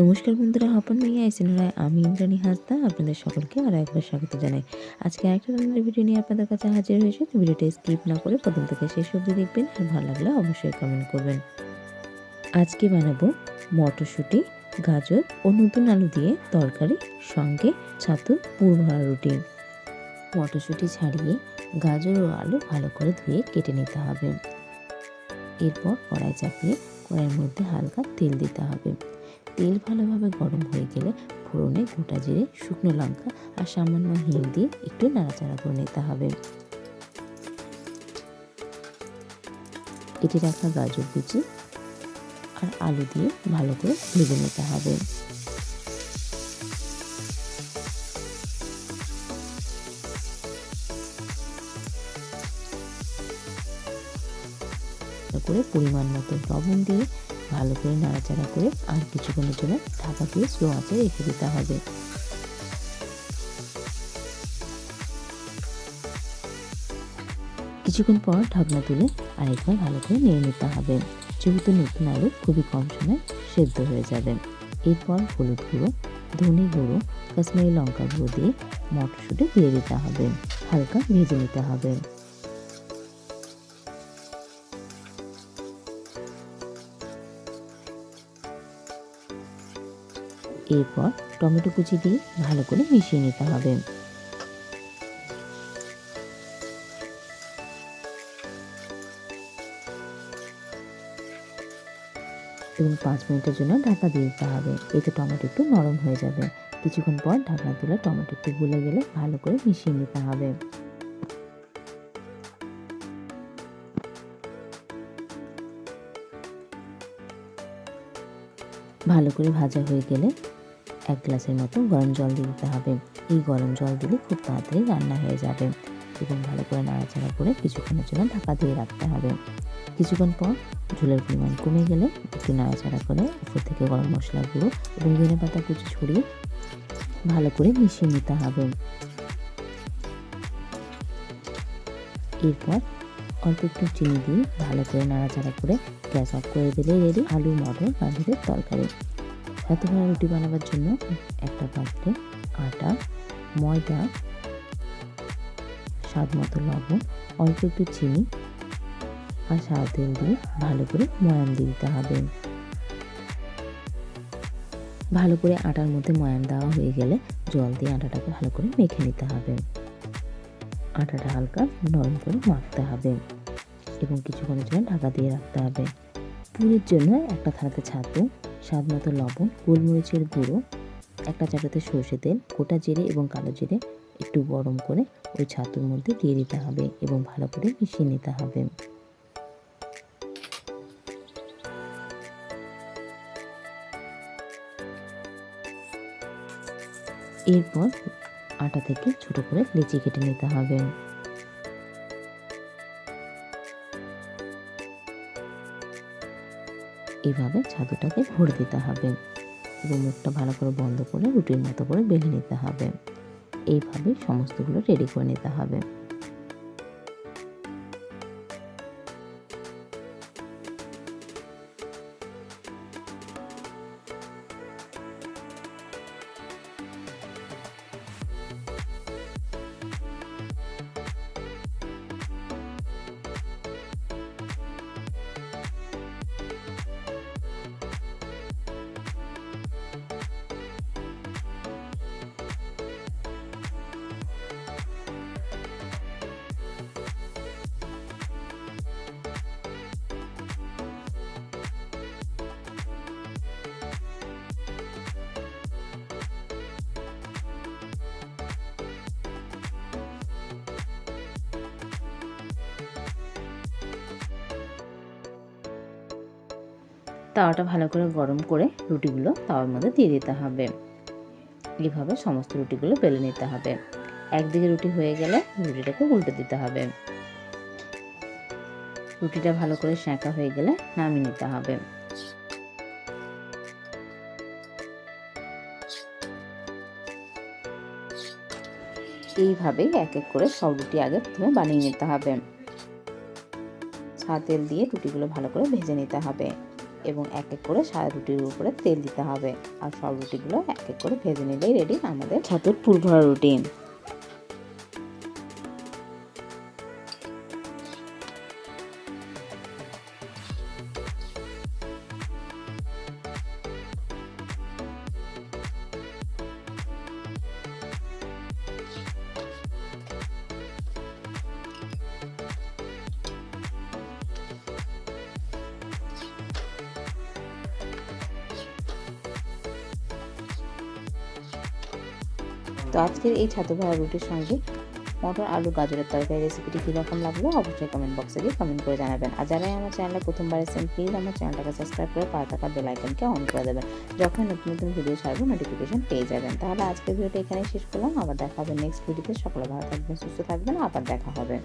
নমস্কার বন্ধুরা হপন মাইয়া আইসিনোরায় আমি ইন্দ্রাণী হাসদা, আপনাদের সকলকে আরও একবার স্বাগত জানাই। আজকে আরেকটা রান্নার ভিডিও নিয়ে আপনাদের কাছে হাজির হয়েছে, তো ভিডিওটা স্কিপ না করে প্রথম থেকে শেষ অবধি দেখবেন, আর ভালো লাগলে অবশ্যই কমেন্ট করবেন। আজকে বানাবো মটরশুঁটি, গাজর ও নতুন আলু দিয়ে তরকারি, সঙ্গে ছাতু পুর ভরা রুটি মটরশুঁটি ছাড়িয়ে গাজর ও আলু ভালো করে ধুয়ে কেটে নিতে হবে। এরপর কড়াই চাপিয়ে কড়াইয়ের মধ্যে হালকা তেল দিতে হবে। তেল ভালোভাবে গরম হয়ে গেলে ফোড়নে গোটা জিরে, শুকনো লঙ্কা আর সামান্য হিং দিয়ে একটু নাড়াচাড়া করে নিতে হবে। কেটে রাখা গাজর কুচি আর আলু দিয়ে ভালো করে ভেজে নিতে হবে। করে পরিমাণ মতো লবণ দিয়ে ভালো করে নাড়াচাড়া করে আর কিছুক্ষণের জন্য ঢাকা দিয়ে স্লো আঁচে রেখে দিতে হবে। কিছুক্ষণ পর ঢাকনা তুলে আরেকবার ভালো করে নিয়ে নিতে হবে। যেহেতু নতুন আলু খুবই কম সময় সেদ্ধ হয়ে যাবে। এরপর হলুদ গুঁড়ো, ধনে গুঁড়ো, কাশ্মীরি লঙ্কা গুঁড়ো দিয়ে মটরশুঁটি দিয়ে দিতে হবে। হালকা ভেজে নিতে হবে। এরপর টমেটো কুচি দিয়ে ভালো করে মিশিয়ে নিতে হবে। এবং পাঁচ মিনিটের জন্য ঢাকা দিয়ে দিতে হবে। এতে টমেটো একটু নরম হয়ে যাবে। কিছুক্ষণ পর ঢাকা তুলে টমেটো একটু গুলে গেলে ভালো করে মিশিয়ে নিতে হবে। ভালো করে ভাজা হয়ে গেলে এক গ্লাসের মতো গরম জল দিয়ে দিতে হবে। এই গরম জল দিলে খুব তাড়াতাড়ি রান্না হয়ে যাবে এবং ভালো করে নাড়াচাড়া করে কিছুক্ষণের জন্য ঢাকা দিয়ে রাখতে হবে। কিছুক্ষণ পর ঝোলের পরিমাণ কমে গেলে একটু নাড়াচাড়া করে উপর থেকে গরম মশলা গুঁড়ো এবং ধনে পাতা কুচি ছড়িয়ে ভালো করে মিশিয়ে নিতে হবে। এরপর অল্প একটু চিনি দিয়ে ভালো করে নাড়াচাড়া করে গ্যাস অফ করে দিলে রেডি। আলু, মটর, গাজরের তরকারি। এত ভরা রুটি বানাবার জন্য একটা পাত্রে আটা, ময়দা, স্বাদ মতো লবণ, অল্প একটু চিনি আর সাদা তেল দিয়ে ভালো করে ময়াম দিয়ে দিতে হবে। ভালো করে আটার মধ্যে ময়াম দেওয়া হয়ে গেলে জল দিয়ে আটাটাকে ভালো করে মেখে নিতে হবে। আটাটা হালকা নরম করে মাখতে হবে এবং কিছুক্ষণের জন্য ঢাকা দিয়ে রাখতে হবে। পুরের জন্য একটা থালাতে ছাতু স্বাদ মতো লবণ, গোলমরিচের গুঁড়ো, একটা চাটাতে সর্ষে তেল, গোটা জিরে এবং কালো জিরে একটু গরম করে ওই ছাতুর মধ্যে দিয়ে দিতে হবে এবং ভালো করে মিশিয়ে নিতে হবে। এরপর আটা থেকে ছোট করে লিচি কেটে নিতে হবে। এইভাবে ছাতুটাকে ভরে দিতে হবে এবং মুখটা ভালো করে বন্ধ করে রুটির মতো করে বেলে নিতে হবে। এইভাবে সমস্তগুলো রেডি করে নিতে হবে। তাওয়াটা ভালো করে গরম করে রুটিগুলো তাওয়ার মধ্যে দিয়ে দিতে হবে। এইভাবে সমস্ত রুটিগুলো বেলে নিতে হবে। একদিকে রুটি হয়ে গেলে রুটিটাকে উল্টে দিতে হবে। রুটিটা ভালো করে সেঁকা হয়ে গেলে নামিয়ে নিতে হবে। এইভাবেই এক এক করে সব রুটি আগে প্রথমে বানিয়ে নিতে হবে। ছা তেল দিয়ে রুটিগুলো ভালো করে ভেজে নিতে হবে। এবং এক এক করে সাদা রুটির উপরে তেল দিতে হবে। আর সব রুটিগুলো এক এক করে ভেজে নিলেই রেডি আমাদের ছাতুর পুরভরা রুটিন রুটি তো আজকের এই ছাতু ভাজা রুটির সঙ্গে মটর, আলু, গাজরের তরকারি রেসিপিটি কীরকম লাগল অবশ্যই কমেন্ট বক্সে গিয়ে কমেন্ট করে জানাবেন। আর যারাই আমার চ্যানেলে প্রথমবার এসেছেন প্লিজ আমার চ্যানেলটাকে সাবস্ক্রাইব করে পা থাকা বেল আইকনকে অন করে দেবেন। যখন নতুন নতুন ভিডিও ছাড়বো নোটিফিকেশন পেয়ে যাবেন। তাহলে আজকের ভিডিওটা এখানেই শেষ করলাম। আবার দেখা হবে নেক্সট ভিডিওতে সকলে ভালো থাকবেন, সুস্থ থাকবেন। আবার দেখা হবে।